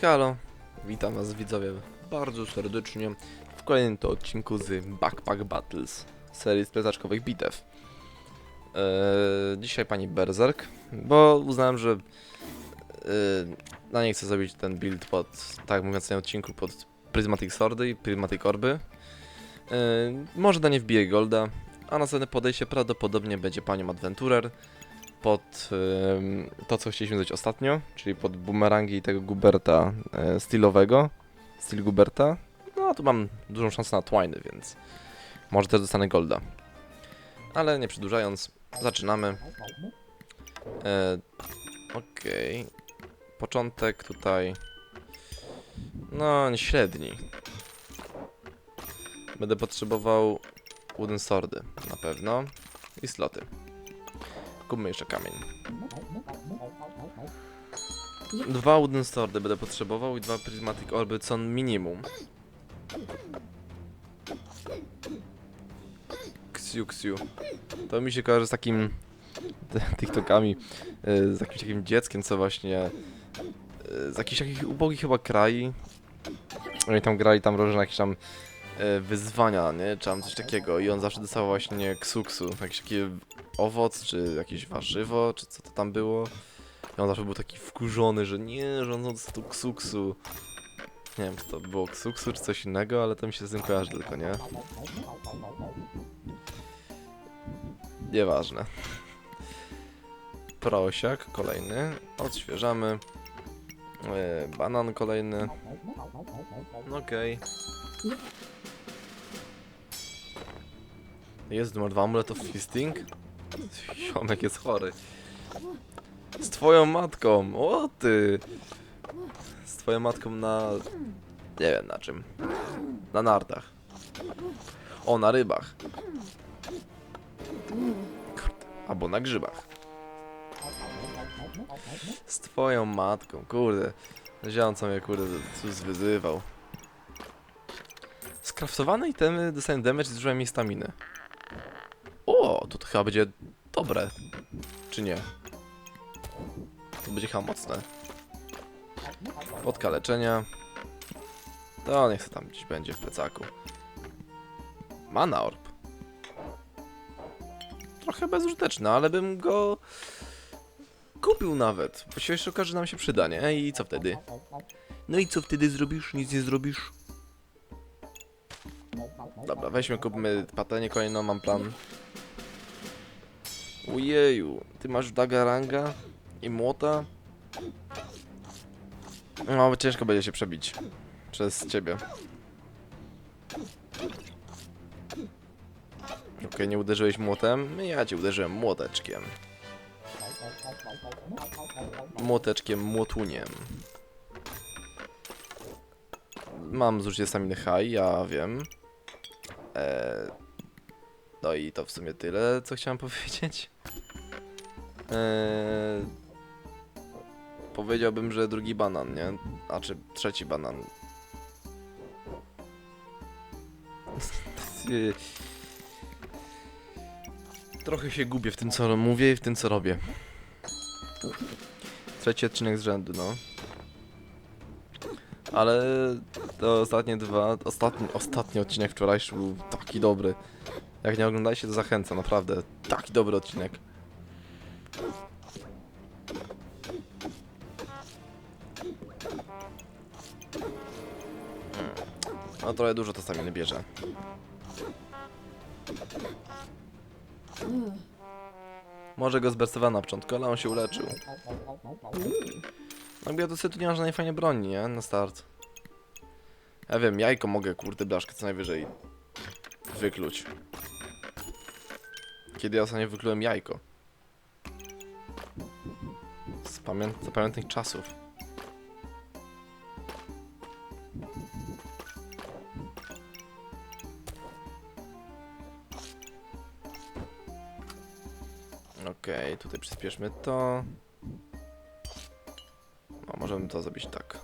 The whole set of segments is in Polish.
Halo, witam was widzowie bardzo serdecznie w kolejnym to odcinku z Backpack Battles, serii splecaczkowych bitew. Eee, dzisiaj pani Berserk, bo uznałem, że eee, no nie chcę zrobić ten build pod, tak mówiąc tym odcinku, pod Prismatic Swordy i Prismatic Orby. Eee, może da nie wbije Golda, a następne podejście prawdopodobnie będzie panią Adventurer pod to, co chcieliśmy zrobić ostatnio, czyli pod bumerangi tego Guberta e, stylowego, styl Guberta. No, tu mam dużą szansę na Twiny, więc może też dostanę Golda. Ale nie przedłużając, zaczynamy. E, Okej. Początek tutaj. No, średni. Będę potrzebował wooden swordy, na pewno. I sloty. Kupmy jeszcze kamień. Dwa wooden swordy będę potrzebował i dwa prismatic orby co minimum. Ksiu, ksiu. To mi się kojarzy z takim TikTokami, y, z jakimś takim dzieckiem, co właśnie y, z jakichś takich ubogich chyba kraj. Oni tam grali tam różne jakieś tam y, wyzwania, nie? Czy tam coś takiego i on zawsze dostawał właśnie ksuksu, jakiś taki owoc, czy jakieś warzywo, czy co to tam było. I on zawsze był taki wkurzony, że nie, on dostał ksuksu. Nie wiem, czy to było ksuksu, czy coś innego, ale to mi się z tym kojarzy tylko, nie? Nieważne. Prosiak kolejny. Odświeżamy. E, banan kolejny. Okej. Jest numer dwa amulet of feasting. Ziomek jest chory. Z twoją matką, o ty! Z twoją matką na... Nie wiem na czym. Na nartach. O, na rybach. Kurde. Albo na grzybach. Z twoją matką, kurde. Ziom co mnie kurde cóż wyzywał. Skraftowane itemy dostają damage zużyłem mi staminy. O, to, to chyba będzie dobre. Czy nie? To będzie chyba mocne. Podka leczenia. To niech se tam gdzieś będzie w plecaku. Mana orb. Trochę bezużyteczny, ale bym go kupił nawet. Bo się okaże, że nam się przyda, nie? I co wtedy? No i co wtedy zrobisz? Nic nie zrobisz? Dobra, weźmy, kupmy patelnię kolejną, mam plan. Ujeju, ty masz dagaranga i młota? No, ciężko będzie się przebić przez ciebie. Okej, nie uderzyłeś młotem? Ja cię uderzyłem młoteczkiem. Młoteczkiem, młotuniem. Mam zużycie staminy high, ja wiem. Eee, no i to w sumie tyle, co chciałem powiedzieć. Eee, powiedziałbym, że drugi banan, nie? A czy trzeci banan. Trochę się gubię w tym, co mówię i w tym, co robię. Trzeci odcinek z rzędu, no. Ale te ostatnie dwa, ostatni, ostatni odcinek wczorajszy był taki dobry. Jak nie oglądaliście, to zachęcam, naprawdę. Taki dobry odcinek. No trochę dużo to staminy bierze. Może go zbersowano na początku, ale on się uleczył. No ja do tu nie mam żadnej fajnej broni, nie? Na start. Ja wiem, jajko mogę, kurde, blaszkę co najwyżej wykluć. Kiedy ja ostatnio wyklułem jajko? Z, pamię z pamiętnych czasów. Okej, tutaj przyspieszmy to. No, możemy to zrobić tak.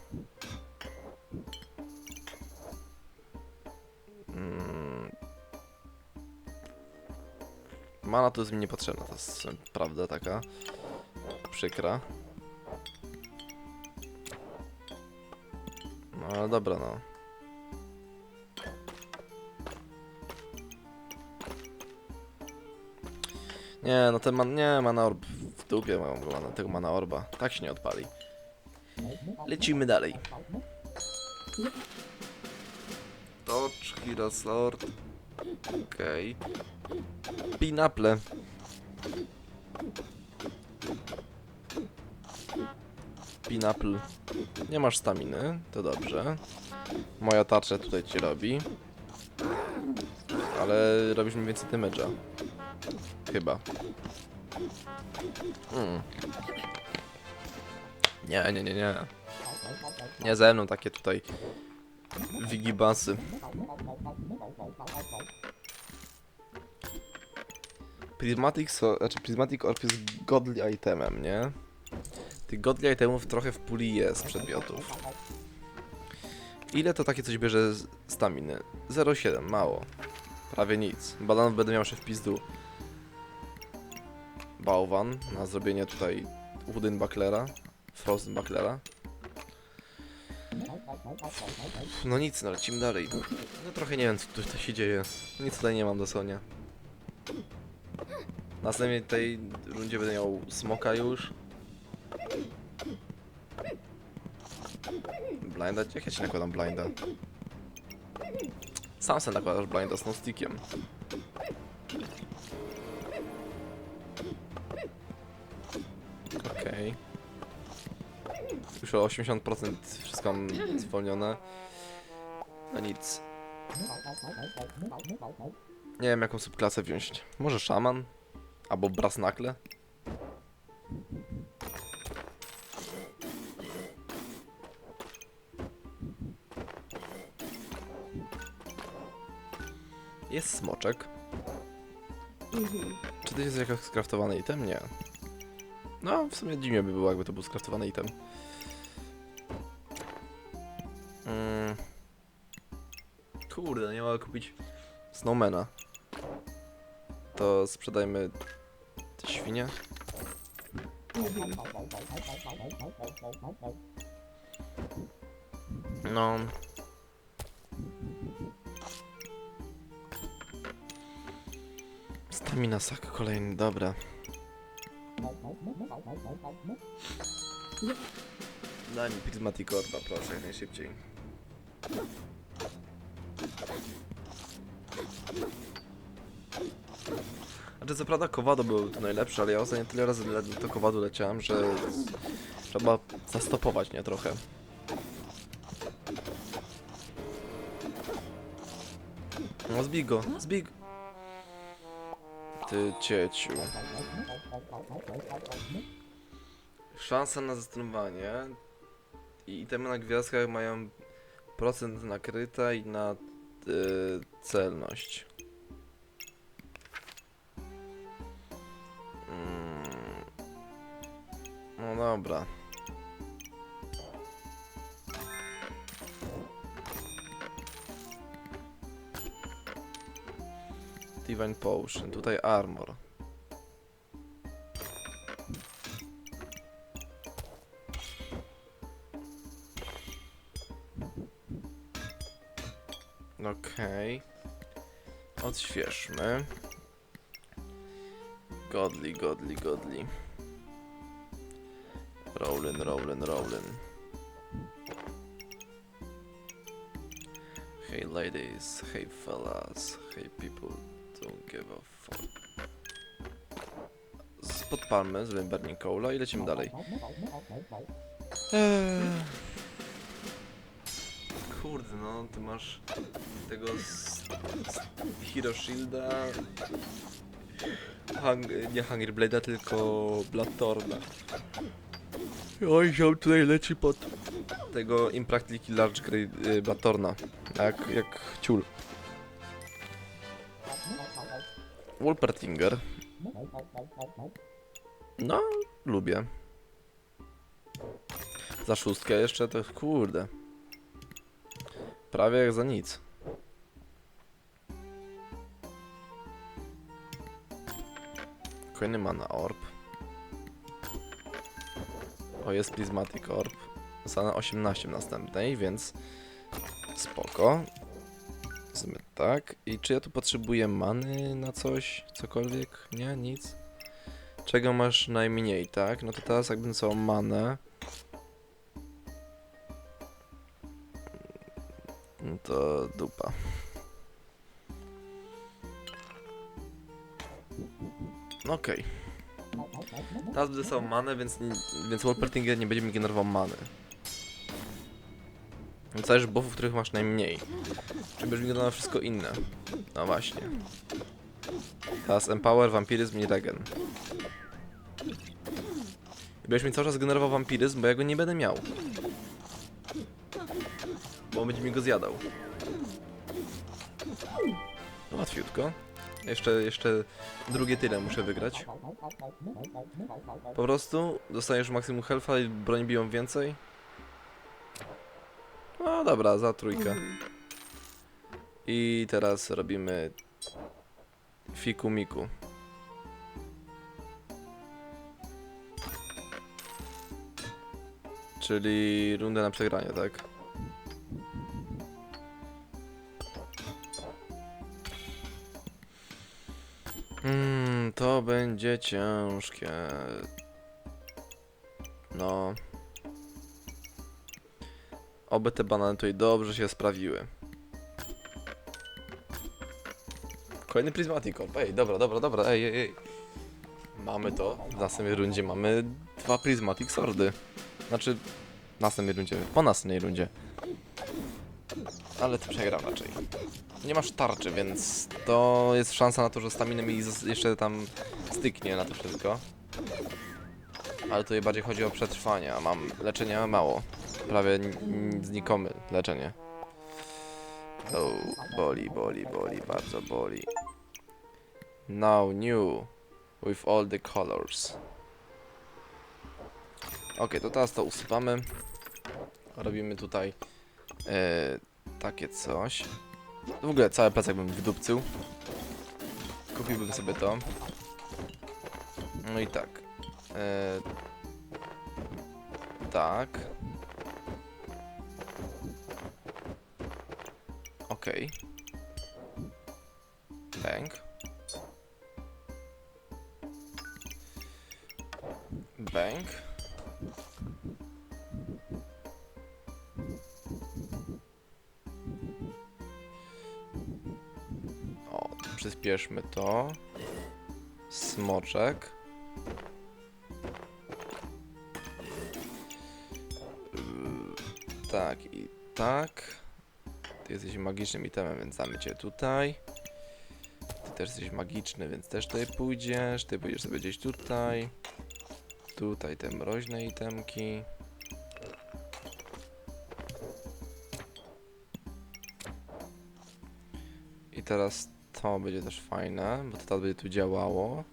Mm. Mana to jest mi niepotrzebna, to jest prawda taka przykra. No ale dobra, no. Nie, no ten man, nie, mana orb w dupie mam go, mana, tego mana orba. Tak się nie odpali. Lecimy dalej. Touch, Hero Sword. Okej. Okay. Pinaple. Pinapl. Nie masz staminy, to dobrze. Moja tarcza tutaj ci robi. Ale robisz mi więcej damage'a. Chyba. Mm. Nie, nie, nie, nie. Nie ze mną takie tutaj wigibasy. Prismatic, so, znaczy Prismatic Orb jest godly itemem, nie? Tych godly itemów trochę w puli jest przedmiotów. Ile to takie coś bierze z staminy? 0,7, mało. Prawie nic. Balanów będę miał jeszcze w pizdu. Bałwan na zrobienie tutaj Wooden Bucklera, Frozen Bucklera. No nic, no lecimy dalej. No trochę nie wiem co tu się dzieje. Nic tutaj nie mam dosłownie. W następnej tej rundzie będę miał smoka już. Blinda? Jak ja ci nakładam blinda? Sam sobie nakładasz blinda z stickiem. Już o 80% wszystko mam zwolnione. No nic. Nie wiem jaką subklasę wziąć. Może szaman? Albo brasnakle? Jest smoczek. Czy to jest jakiś skraftowany item? Nie. No, w sumie dziwnie by było, jakby to był skraftowany item. Mm. Kurde, nie mogę kupić Snowmana. To sprzedajmy te świnie. No. Stamina sak kolejny, dobra. Daj mi Prismatic Orba, proszę, jak najszybciej. Znaczy, co prawda Kowado był tu najlepszy, ale ja ostatnio tyle razy do Kowadu leciałem, że trzeba zastopować, nie? Trochę. No zbij go, zbij. Ty cieciu. Szansa na zastopowanie i itemy na gwiazdkach mają procent nakryta i na y, celność. Mm. No dobra. Divine Potion, tutaj armor. Okej. Odświeżmy. Godly, godly, godly. Rollin, rollin, rollin. Hey ladies, hey fellas, hey people, don't give a fuck. Z- Podpalmy, z Coala i lecimy dalej. Eee. Kurde, no, ty masz tego z, z Hero Shielda. Hang, nie Hunger Blade'a, tylko Bloodthorna. Oj, ziom tutaj leci pod tego Impractically Large Grade y, Bloodthorna. Jak, jak ciul. Wolpertinger. No, lubię. Za szóstkę jeszcze to kurde. Prawie jak za nic. Kolejny mana orb. O, jest prismatic orb. Dostanę 18 w następnej, więc spoko. Zmy tak. I czy ja tu potrzebuję many na coś? Cokolwiek? Nie? Nic? Czego masz najmniej, tak? No to teraz jakbym całą manę. To dupa. Okej. Teraz będę całą manę, więc, więc Wolpertinger nie będzie mi generował many. Więc zależy buffów, których masz najmniej. Czy będziesz mi wszystko inne. No właśnie. Teraz Empower, Vampiryzm i Regen. I będziesz mi cały czas generował Vampiryzm, bo ja go nie będę miał. Będzie mi go zjadał. No łatwiutko. Jeszcze, jeszcze drugie tyle muszę wygrać. Po prostu dostajesz maksimum health'a i broń biją więcej. No dobra, za trójkę. I teraz robimy fiku miku. Czyli rundę na przegranie, tak? Będzie ciężkie. No. Oby te banany tutaj dobrze się sprawiły. Kolejny Prismatic Orb. Ej, dobra, dobra, dobra, ej, ej, ej. Mamy to. W następnej rundzie mamy dwa Prismatic Swordy. Znaczy, w następnej rundzie, po następnej rundzie. Ale ty przegram raczej. Nie masz tarczy, więc to jest szansa na to, że stamina mi jeszcze tam styknie na to wszystko. Ale tutaj bardziej chodzi o przetrwanie, a mam leczenia mało. Prawie znikome leczenie. O, boli, boli, boli, bardzo boli. Now new with all the colors. Ok, to teraz to usuwamy. Robimy tutaj e, takie coś. W ogóle cały plecak bym wydupcył. Kupiłbym sobie to. No i tak. E, tak. Okej. Bank. Bank. O, przyspieszmy to. Smoczek. Tak. Ty jesteś magicznym itemem, więc damy cię tutaj. Ty też jesteś magiczny, więc też tutaj pójdziesz. Ty pójdziesz sobie gdzieś tutaj. Tutaj te mroźne itemki. I teraz to będzie też fajne, bo to teraz będzie tu działało.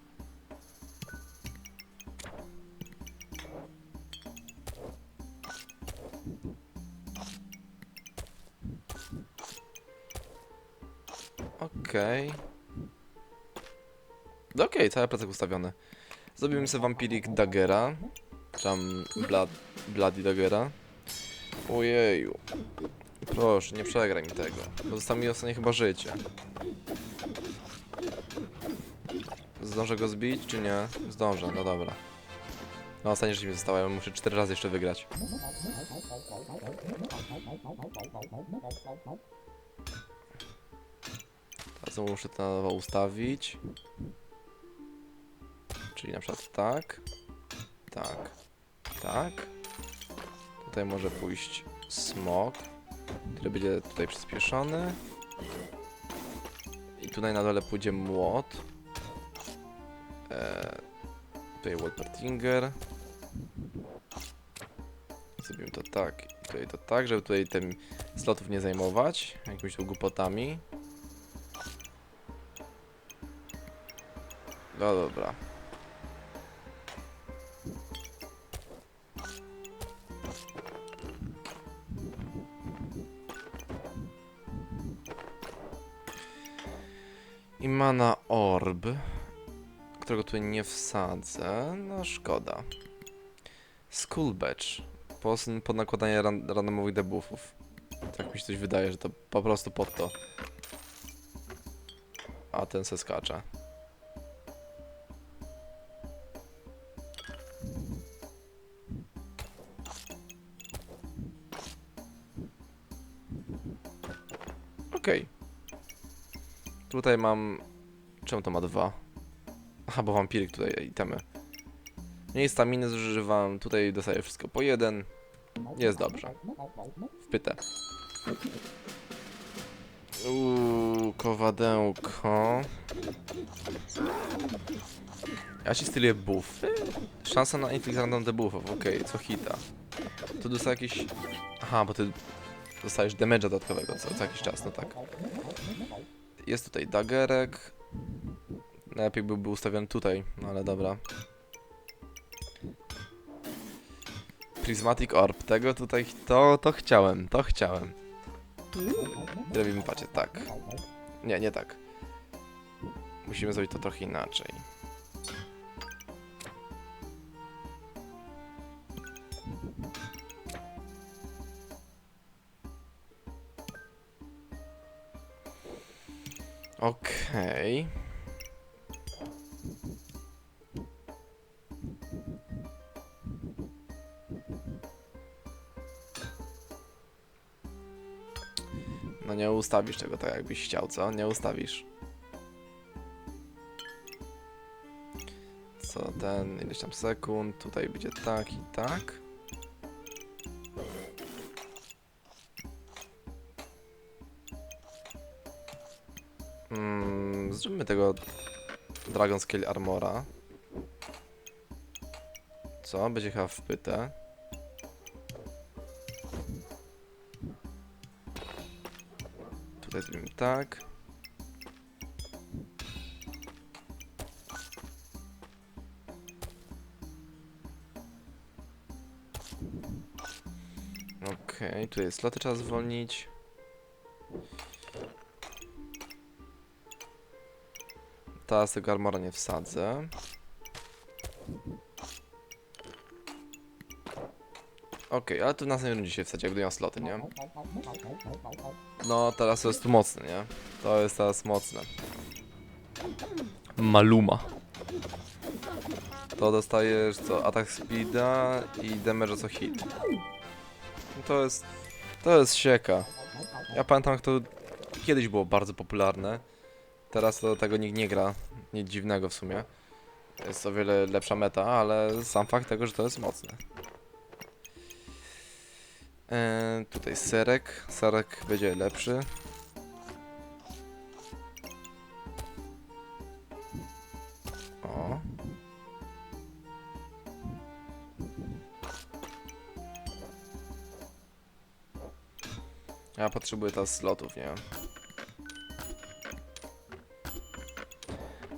Okej. No Okej, cały plecak ustawiony. Zrobimy sobie Vampirik Daggera. Tam Blood, Bloody Daggera. Ojeju. Proszę, nie przegraj mi tego. Bo zostało mi ostatnie chyba życie. Zdążę go zbić, czy nie? Zdążę, no dobra. No ostatnie życie mi zostało, ja muszę 4 razy jeszcze wygrać. Znowu muszę to na nowo ustawić. Czyli na przykład tak. Tak. Tak. Tutaj może pójść smok, który będzie tutaj przyspieszony. I tutaj na dole pójdzie młot. Eee, tutaj Wolpertinger. Zrobimy to tak i tutaj to tak, żeby tutaj tym slotów nie zajmować jakimiś tu głupotami. No dobra. I mana orb, którego tutaj nie wsadzę. No szkoda. Skull. Posn pod nakładanie ran randomowych debuffów. Tak mi się coś wydaje, że to po prostu pod to. A ten se skacze. Okej. Tutaj mam... Czemu to ma dwa? Aha, bo wampiryk tutaj itemy. Mniej staminy zużywam, tutaj dostaję wszystko po jeden. Jest dobrze. Wpytę. Uuu, kowadełko. Ja ci styluję buffy. Szansa na inflict random debuffów, okej, co hita. Tu dostaję jakiś... Aha, bo ty dostajesz damage'a dodatkowego co, co jakiś czas, no tak. Jest tutaj dagerek. Najlepiej byłby ustawiony tutaj, no ale dobra. Prismatic Orb, tego tutaj, to, to chciałem, to chciałem. Robimy pacie, tak. Nie, nie tak. Musimy zrobić to trochę inaczej. Okej. No nie ustawisz tego tak jakbyś chciał, co? Nie ustawisz. Co ten, ileś tam sekund, tutaj będzie tak i tak. Mm, zróbmy tego Dragon Scale Armora. Co? Będzie chyba wpyte. Tutaj zrobimy tak. Okej, tutaj sloty trzeba zwolnić. Teraz tego armora nie wsadzę. Okej, ale tu w następnym rundzie się wsadzi, jak będę miał sloty, nie? No, teraz to jest tu mocne, nie? To jest teraz mocne. Maluma. To dostajesz co? Atak speeda i damage co hit. No To jest... To jest sieka. Ja pamiętam jak to kiedyś było bardzo popularne. Teraz to tego nikt nie gra. Nic dziwnego w sumie. Jest o wiele lepsza meta, ale sam fakt tego, że to jest mocne. Eee, tutaj serek. Serek będzie lepszy. O. Ja potrzebuję teraz slotów, nie?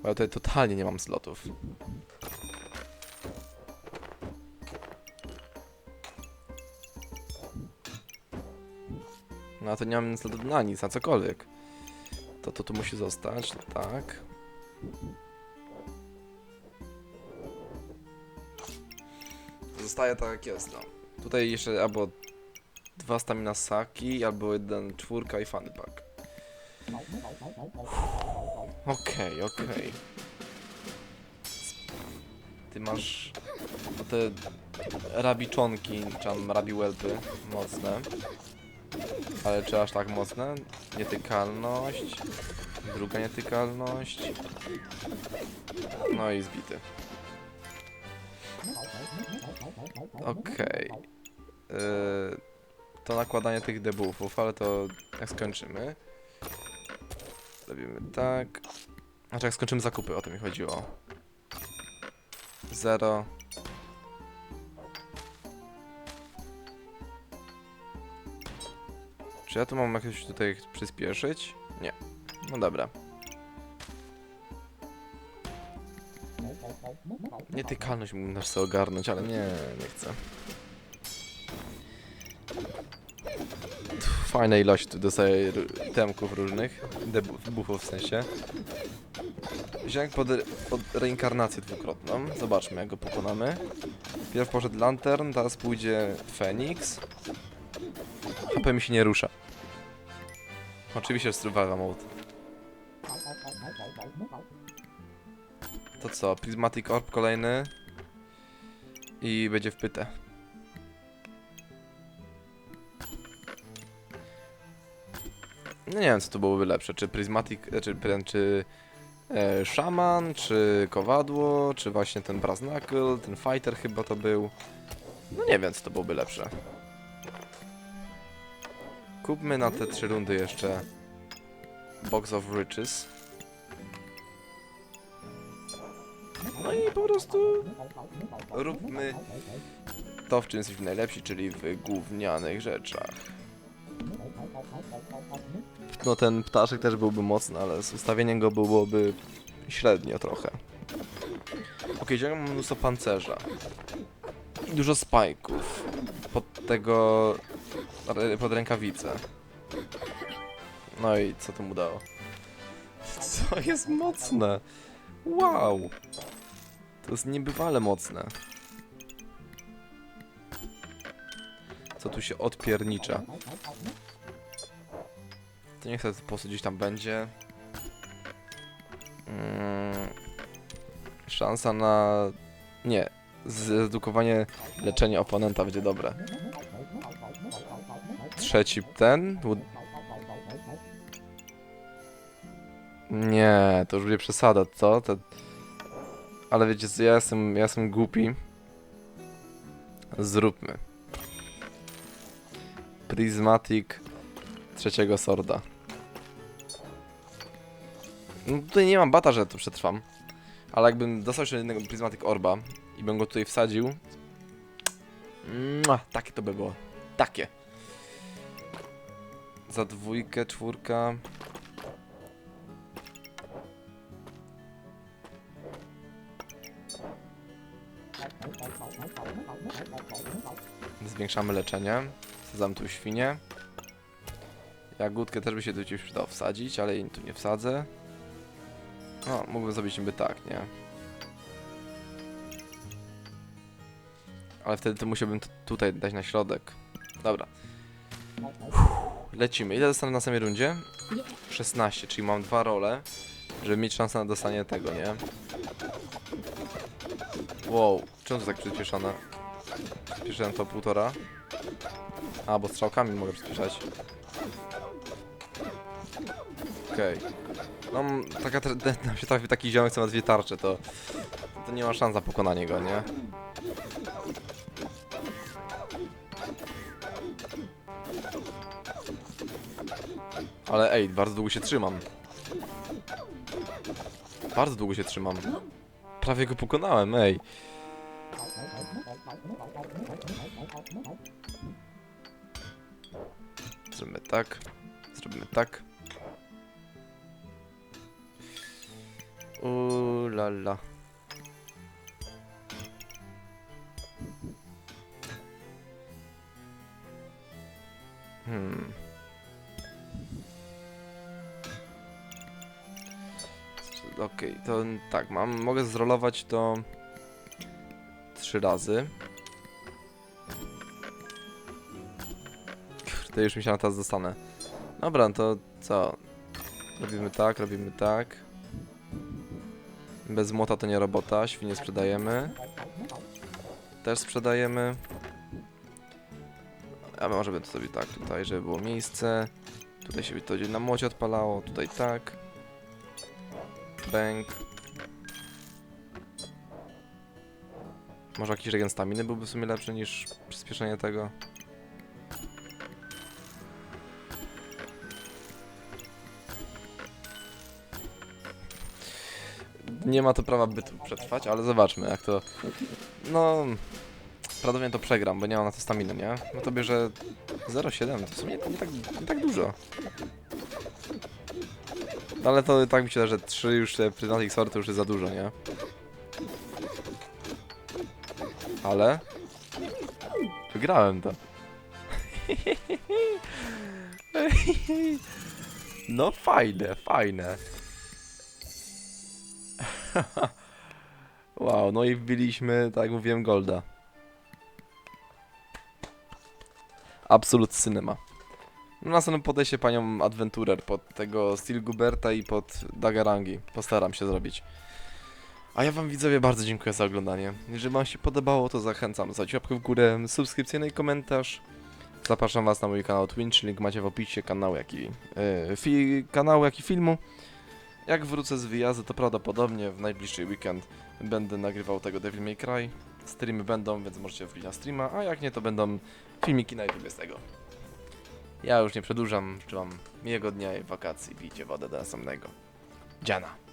Bo ja tutaj totalnie nie mam slotów. No to nie mam slotów na nic, na cokolwiek. To to tu musi zostać, tak. Zostaje tak jak jest, no. Tutaj jeszcze albo dwa stamina saki, albo jeden czwórka i funny pack. Okej, okej. Ty masz te rabiczonki, czy tam rabiłelpy mocne. Ale czy aż tak mocne? Nietykalność. Druga nietykalność. No i zbity. Okej. Yy, to nakładanie tych debuffów, ale to jak skończymy. Zrobimy tak. Znaczy jak skończymy zakupy, o to mi chodziło. Zero. Czy ja tu mam jakoś tutaj przyspieszyć? Nie. No dobra. Nietykalność mógłbym też sobie ogarnąć, ale nie, nie chcę. Fajna ilość tu dostaję temków różnych, debuffów w sensie. Wziąłem pod, pod reinkarnację dwukrotną. Zobaczmy jak go pokonamy. Pierw poszedł Lantern, teraz pójdzie Phoenix. HP mi się nie rusza. Oczywiście survival mode. To co, Prismatic Orb kolejny. I będzie wpyte. No nie wiem, co to byłoby lepsze, czy Prismatic, e, czy, czy e, Shaman, czy Kowadło, czy właśnie ten Brass Knuckle, ten Fighter chyba to był. No nie wiem, co to byłoby lepsze. Kupmy na te trzy rundy jeszcze Box of Riches. No i po prostu róbmy to, w czym jesteśmy najlepsi, czyli w gównianych rzeczach. No ten ptaszek też byłby mocny, ale z ustawieniem go byłoby średnio trochę. Okay, mam mnóstwo pancerza. I dużo spajków. Pod tego... pod rękawice. No i co to mu dało? Co jest mocne? Wow! To jest niebywale mocne. Co tu się odpiernicza? To niech to po prostu gdzieś tam będzie. Mm, szansa na... Nie. Zredukowanie leczenia oponenta będzie dobre. Trzeci ten. Nie, to już będzie przesada, co? To... Ale wiecie co, ja jestem, ja jestem głupi. Zróbmy. Prismatic trzeciego sorda. No tutaj nie mam bata, że to przetrwam. Ale jakbym dostał jeszcze jednego Prismatic Orba i bym go tutaj wsadził. Mua, takie to by było. Takie. Za dwójkę, czwórka. Zwiększamy leczenie. Wsadzam tu Jagódkę też by się tu gdzieś przydało wsadzić, ale jej tu nie wsadzę. No, mógłbym zrobić niby tak, nie? Ale wtedy to musiałbym tutaj dać na środek. Dobra. Lecimy. Ile dostanę na samej rundzie? 16, czyli mam dwa role, żeby mieć szansę na dostanie tego, nie? Wow, czemu to tak przyspieszone? Przyspieszyłem to półtora. A, bo strzałkami mogę przyspieszać. Okej. No, m, taka, tra- nam się trafi taki ziomek, co ma dwie tarcze, to, to nie ma szans na pokonanie go, nie? Ale ej, bardzo długo się trzymam. Bardzo długo się trzymam. Prawie go pokonałem, ej. Zrobimy tak. Zrobimy tak. Uuu, la la. Hmm. Okej, to tak, mam, mogę zrolować to trzy razy. Kurde, już myślałem, że teraz dostanę. Dobra, no to co? Robimy tak, robimy tak. Bez młota to nie robota, świnie sprzedajemy. Też sprzedajemy. A może bym to zrobił tak tutaj, żeby było miejsce. Tutaj się to na młocie odpalało, tutaj tak. Bęk. Może jakiś regen staminy byłby w sumie lepszy niż przyspieszenie tego. Nie ma to prawa bytu przetrwać, ale zobaczmy jak to... No... Prawdopodobnie to przegram, bo nie mam na to staminy, nie? No to bierze 0,7, to w sumie nie tak, nie tak dużo. Ale to tak da, że 3 już te Prismatic Sword to już jest za dużo, nie? Ale... Wygrałem to. No fajne, fajne. wow, no i wbiliśmy, tak jak mówiłem, Golda. Absolut Cinema. Na następnym podejście panią Adventurer pod tego Steel Guberta i pod Dagarangi. Postaram się zrobić. A ja wam widzowie bardzo dziękuję za oglądanie. Jeżeli wam się podobało, to zachęcam za łapkę w górę, subskrypcję no i komentarz. Zapraszam was na mój kanał Twitch, link macie w opisie kanału jak i, yy, kanału jak i filmu. Jak wrócę z wyjazdu, to prawdopodobnie w najbliższy weekend będę nagrywał tego Devil May Cry. Streamy będą, więc możecie wbić na streama, a jak nie, to będą filmiki na YouTube z tego. Ja już nie przedłużam, życzę wam miłego dnia i wakacji, pijcie wodę do następnego. Dziana.